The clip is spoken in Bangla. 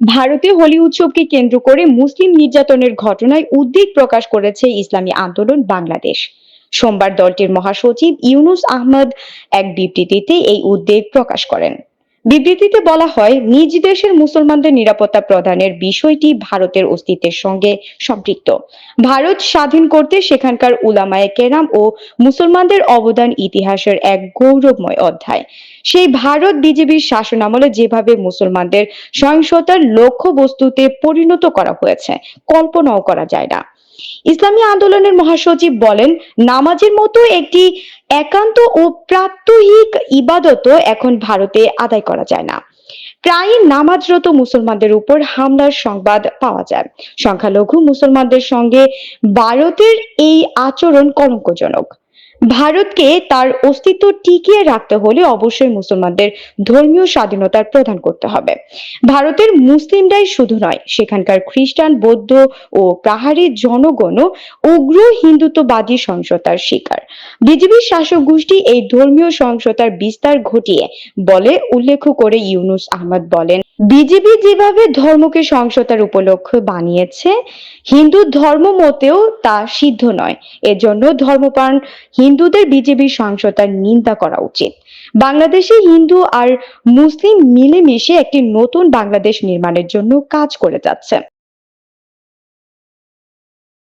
ভারতে হোলি উৎসবকে কেন্দ্র করে মুসলিম নির্যাতনের ঘটনায় উদ্বেগ প্রকাশ করেছে ইসলামী আন্দোলন বাংলাদেশ। সোমবার দলটির মহাসচিব ইউনুস আহমদ এক বিবৃতিতে এই উদ্বেগ প্রকাশ করেন। বিবৃতিতে বলা হয়, নিজ দেশের মুসলমানদের নিরাপত্তা প্রদানের বিষয়টি ভারতের অস্তিত্বের সঙ্গে সম্পৃক্ত। ভারত স্বাধীন করতে সেখানকার উলামায়ে কেরাম ও মুসলমানদের অবদান ইতিহাসের এক গৌরবময় অধ্যায়। সেই ভারত বিজেপির শাসনামলে যেভাবে মুসলমানদের সহিংসতার লক্ষ্যবস্তুতে পরিণত করা হয়েছে, কল্পনাও করা যায় না। ইসলামী আন্দোলনের মহাসচিব বলেন, নামাজের মতো একটি একান্ত ও প্রাত্যহিক ইবাদত এখন ভারতে আদায় করা যায় না। প্রায় নামাজরত মুসলমানদের উপর হামলার সংবাদ পাওয়া যায়। সংখ্যালঘু মুসলমানদের সঙ্গে ভারতের এই আচরণ কলঙ্কজনক। ভারতকে তার অস্তিত্ব টিকিয়ে রাখতে হলে অবশ্যই মুসলমানদের ধর্মীয় স্বাধীনতার প্রদান করতে হবে। ভারতের মুসলিমরাই শুধু নয়, সেখানকার খ্রিস্টান, বৌদ্ধ ও পাহাড়ি জনগণও উগ্র হিন্দুত্ববাদী সহিংসতার শিকার। বিজেপির শাসক গোষ্ঠী এই ধর্মীয় সহিংসতার বিস্তার ঘটিয়ে বলে উল্লেখ করে ইউনুস আহমদ বলেন বিজেপি যেভাবে ধর্মকে সহিংসতার উপলক্ষ বানিয়েছে, হিন্দু ধর্ম মতেও তা সিদ্ধ নয়। এজন্য ধর্মপ্রাণ হিন্দুদের বিজেপির সহিংসতার নিন্দা করা উচিত। বাংলাদেশে হিন্দু আর মুসলিম মিলেমিশে একটি নতুন বাংলাদেশ নির্মাণের জন্য কাজ করে যাচ্ছে।